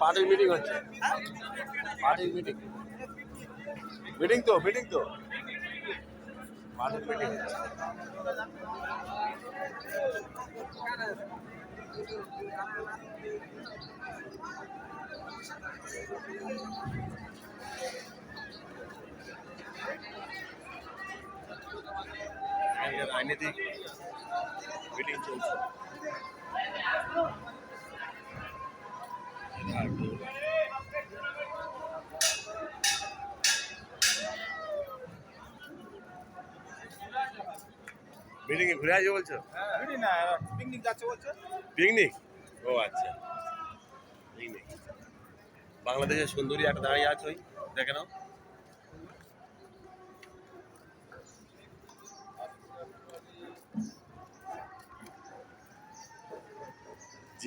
পার্টির মিটিং হচ্ছে। পার্টির মিটিং মিটিং তো মিটিং তো। পার্টির মিটিং রাজনীতিক মিটিং চলছে মিটিং এ ঘুরে আসবে বলছো? না পিকনিক যাচ্ছে বলছে। পিকনিক ও আচ্ছা। পিকনিক বাংলাদেশের সুন্দরী একটা দাঁড়িয়ে আছে ওই দেখে নাও।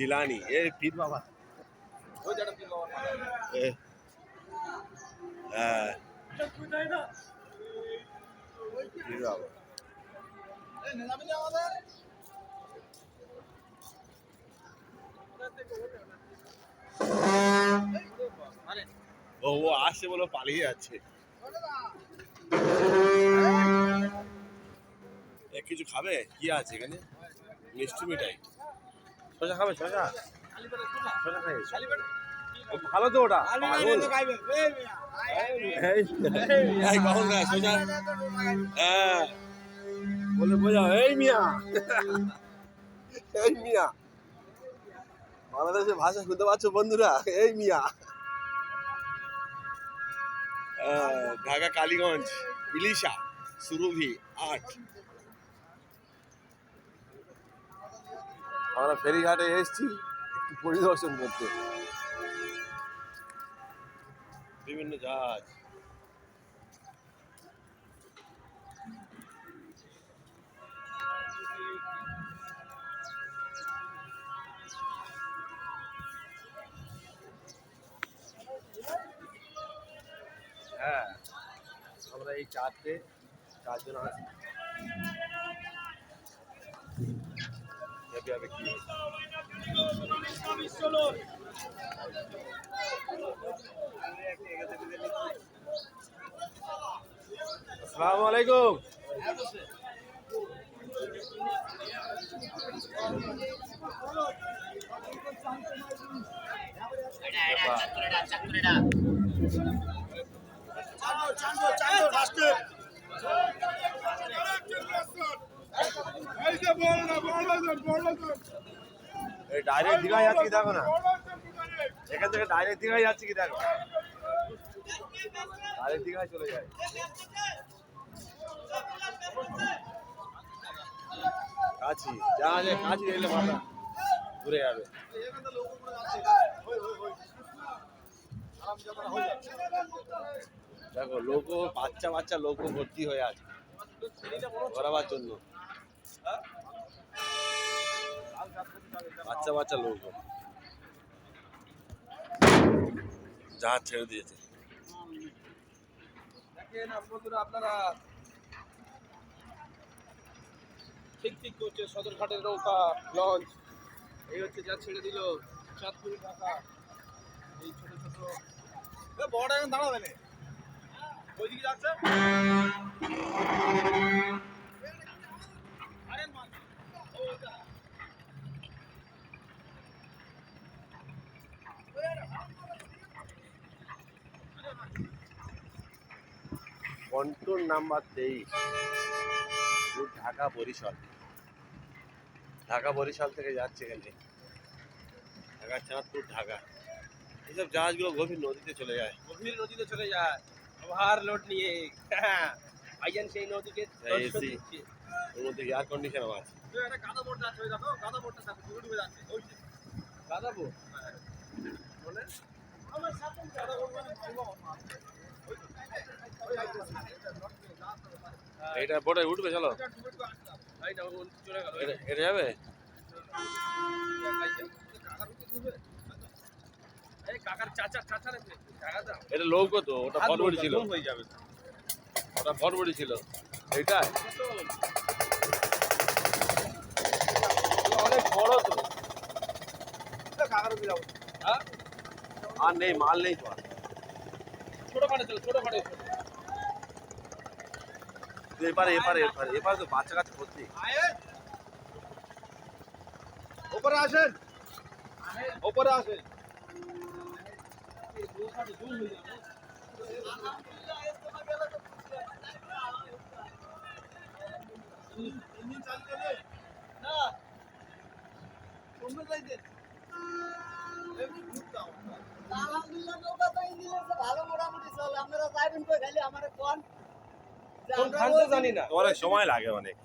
জিলানি। এ, পীর বাবা। হ্যাঁ। ও ও আসছে বলে পালিয়ে যাচ্ছে। কিছু খাবে? কি আছে এখানে? মিষ্টি মিঠাই। শশা খাবে শশা শশা খাই ভালো। তো ওটা। বলে বোঝাও। এই মিয়া। এই মিয়া। বাংলাদেশের ভাষা শুনতে পাচ্ছ বন্ধুরা? এই মিয়া। ঢাকা কালীগঞ্জ ইলিশা সুরভি আট। আমরা ফেরিঘাটে এসেছি একটু পরিদর্শন করতে। বিভিন্ন জাহাজ। হ্যাঁ আমরা এই চারটে চারজন আছি। হবে কি আসসালামু আলাইকুম এই ডাইরেক্ট দেখো না? এখান থেকে ডাইরেক্ট কি দেখো? ডাইরেক্ট চলে যায় কাছি জাহাজে কাছি এলে মাথা ঘুরে যাবে। দেখো লোক বাচ্চা বাচ্চা লোক ভর্তি হয়ে আছে। ঘোরাবার জন্য। বাচ্চা বাচ্চা লোক। জাহাজ ছেড়ে দিয়েছে। আপনারা ঠিক করছে, সদরঘাটের লঞ্চ। এই হচ্ছে যা ছেড়ে দিল এই যাচ্ছে আরে মা, ও, ওটা। কন্ট্রোল নাম্বার তেইশ ঢাকা বরিশাল। ঢাকা বরিশাল থেকে যাচ্ছে এখানে ঢাকা চাঁদপুর ঢাকা। এইসব জাহাজগুলো গভীর নদীতে চলে যায়। গভীর নদীতে চলে যায়। ওভার লোড নিয়ে। ভাইজান সেই নদীকে দর্শন ওর মধ্যে এয়ার কন্ডিশন আছে। গাদা বোট যাচ্ছে ওই দেখো গাদা বোটটা দেখো ডুবে ডুবে যাচ্ছে ওই যে। গাদা বোট মানে আমার সাথে গাদা বোট মানে এটা বোটে উঠবে চলো। এটা। এটা এটা যাবে? এটা লৌকো তো ওটা ফরওয়ার্ড ছিল। ওটা ফরওয়ার্ড ছিল। এইটা? তো। হ্যাঁ? আর নেই মাল নেই তো আর। ছোট খাটে চলো ছোট খাটে চলো। তো এপারে এপারে এপারে এপারে তো বাচ্চা কাচ্চা ভর্তি। ওপরে আসেন। ওপরে আসেন। আলহামদুলিল্লাহ নৌকা তো ইঞ্জিন ভালো মোটামুটি চলে আপনারা যাইবেন কই খালি আমারে কোন যে কোন আমরা খান তো ওই- জানি না অনেক সময় লাগে অনেক।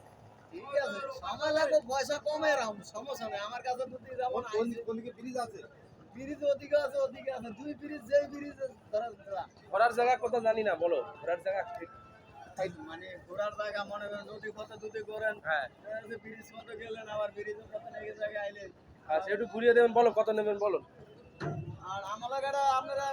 ঠিক আছে সময় লাগবে পয়সা কমে রাম সমস্যা নেই আমার কাছে বুদ্ধি যেমন কোনদিকে ব্রিজ আছে ব্রিজ ওদিকে আছে ওদিকে আছে দুই ব্রিজ যেই ব্রিজ ধরা। ঘোরার জায়গা কোথাও জানি না বলো। ঘোরার জায়গা মানে ঘোরার জায়গা মনে করেন যদি পথে যদি করেন হ্যাঁ। ব্রিজ পথে গেলেন আবার ব্রিজের পথে নাকি জায়গায় আইলেন। আচ্ছা একটু ঘুরিয়ে দেবেন বলো কত নেবেন বলো আর আমরা আপনারা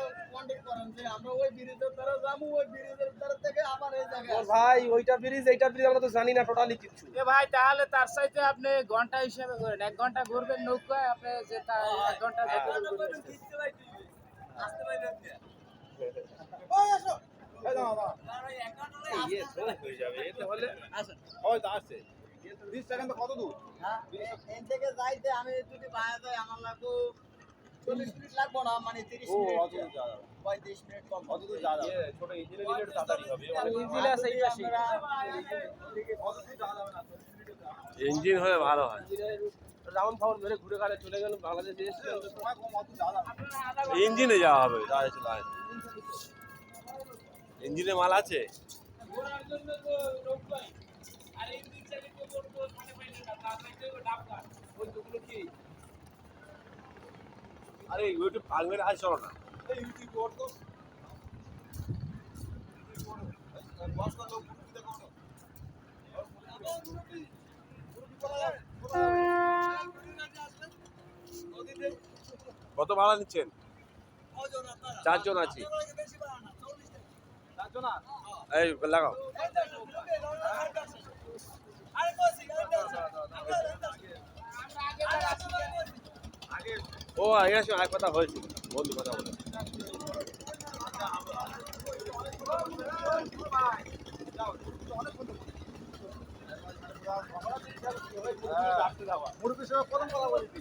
করেন যে আমরা ওই ব্রিজের দ্বারা যাব ওই ব্রিজের দ্বারা থেকে আবার এই জায়গায় ভাই ওইটা ব্রিজ এইটা ব্রিজ আমরা তো জানি না টোটালি এ ভাই তাহলে তার আপনি ঘণ্টা হিসেবে করেন এক ঘণ্টা ঘুরবেন নৌকায় আপনি যে এক ঘণ্টা যেতে ইয়ে হয়ে যাবে হলে তো ব্রিজ কত দূর? হ্যাঁ, এখান থেকে যাইতে আমি যদি বাইরে যাই আমার লাগবো চল্লিশ মিনিট লাগবো না মানে তিরিশ মিনিট অত দূর যাওয়া যাবে। পঁয়ত্রিশ মিনিট কম। অত দূর যাওয়া যাবে। ইয়ে ছোট ইঞ্জিনে নিলে তাড়াতাড়ি হবে ইঞ্জিন আছে এই পাশে অত দূর যাওয়া যাবে না চল্লিশ মিনিটে যাওয়া যাবে। ইঞ্জিন হলে ভালো হয়। রাউন্ড ফাউন্ড ধরে ঘুরে ঘাড়ে চলে গেল বাংলাদেশ। ইঞ্জিনে যাওয়া হবে দাঁড়িয়ে চলে আসে ইঞ্জিনে মাল আছে? আরে চলো না এই ইউটিউব ওর তো বস্তা লোক মুরগি দেখো না। কত ভাড়া নিচ্ছেন? চারজন আছি। চারজন এই লাগাও। ও আসো আর কথা হয়েছে। বন্ধু কথা বলে। মুরগির সঙ্গে প্রথম কথা বলছি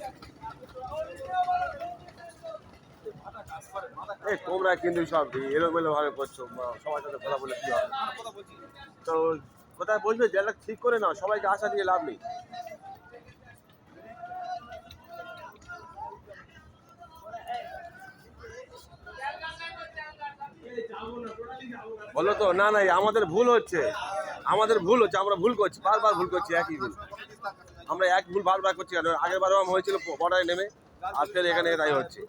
এই তোমরা কিন্তু সব এলোমেলো ভাবে করছ সবার সাথে কথা বলে কি হবে? তো কোথায় বসবে? জায়গা ঠিক করে নাও, সবাইকে আশা দিয়ে লাভ নেই। বলো তো, না না আমাদের ভুল হচ্ছে। আমাদের ভুল হচ্ছে, আমরা ভুল করছি, বারবার ভুল করছি, একই ভুল। আমরা এক ভুল বারবার করছি আগের বারও হয়েছিল, বর্ডারে নেমে, আর ফের এখানে তাই হচ্ছে।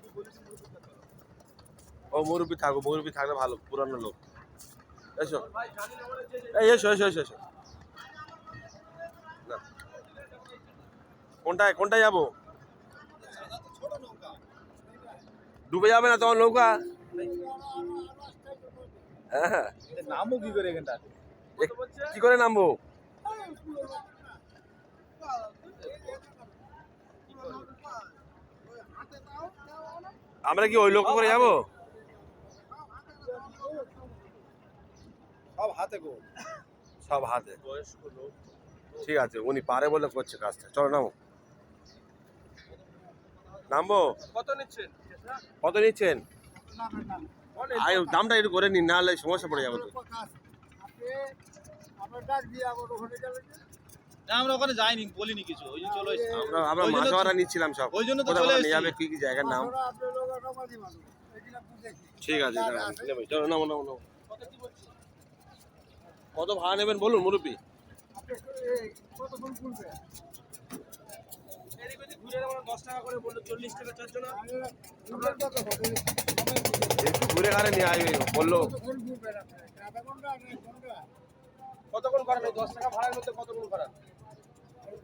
ও, মুরব্বী থাকো মুরব্বী থাকলে ভালো, পুরানো লোক। এসো। এই, এসো এসো এসো এসো। কোনটায় কোনটায় যাব? ডুবে যাবে না তোমার নৌকা? হ্যাঁ। নামও কি করে এখানটা? কি করে নামবো? আমরা কি ওই লোক করে যাব? সব হাতে গো সব হাতে। ঠিক আছে উনি পারে বলে করছে কাজটা। চলো নামো। নামবো? কত নিচ্ছেন? কত নিচ্ছেন? আয় দামটা একটু করে নিন নাহলে সমস্যা পড়ে যাবে তো। আমরা ওখানে যাইনি বলিনি কিছু ওই জন্য চলে আমরা আমরা ওই মাছওয়ারা নিচ্ছিলাম সব। ওই জন্য তো কোথায় চলে নিয়ে যাবে কি কি জায়গার নাম? ঠিক আছে দাঁড়ান, চলো নামো নামো নামো কত ভাড়া নেবেন বলুন মুরব্বী এদিক ওদিক ঘুরে আমরা দশ টাকা করে বলল চল্লিশ টাকা চারজন একটু ঘুরে ঘাড়ে নিয়ে আসবে বলল। কতক্ষণ করান দশ টাকা ভাড়ার মধ্যে কতক্ষণ করান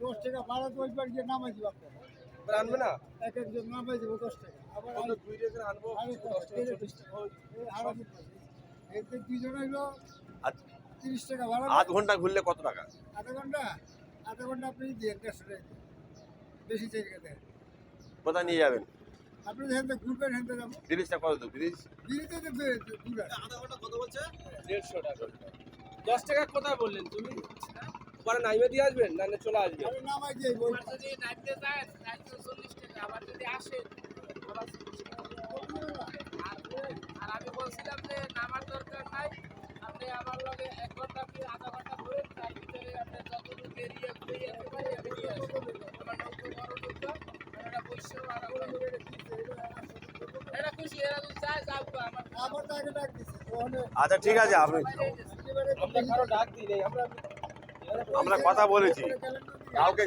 দশ টাকা ভাড়া তো ওইবার গিয়ে নামাই দিব আপনার আনবে না? এক একজন নামাই দিব দশ টাকা। আবার দুই আনব দশ টাকা চল্লিশ টাকা। এতে হইল তিরিশ টাকা ভাড়া। আধ ঘণ্টা ঘুরলে কত টাকা? আধা ঘণ্টা? আধা ঘণ্টা আপনি দিয়ে দেড়শো টাকা। বেশি জায়গা দেন কোথায় নিয়ে যাবেন? আপনি হেনতে ঘুরবেন হেনতে যাব। ব্রিজটা কত ব্রিজ তো আধা ঘণ্টা কত বলছে? দেড়শো টাকা দশ টাকা কোথায় বললেন তুমি? নাইমে দিয়ে আসবেন না না চলে আসবেন? আরে নামাই দিয়ে যদি যায় চল্লিশ টাকা। আবার যদি আসে আবার আর আমি বলছিলাম যে নামার দরকার নাই। আপনি আমার লগে এক ঘণ্টা কি আধা ঘণ্টা তার ভিতরে আপনি যতদূর বেরিয়ে ঘুরে আচ্ছা ঠিক আছে আপনি আমরা কথা বলেছি। কাউকে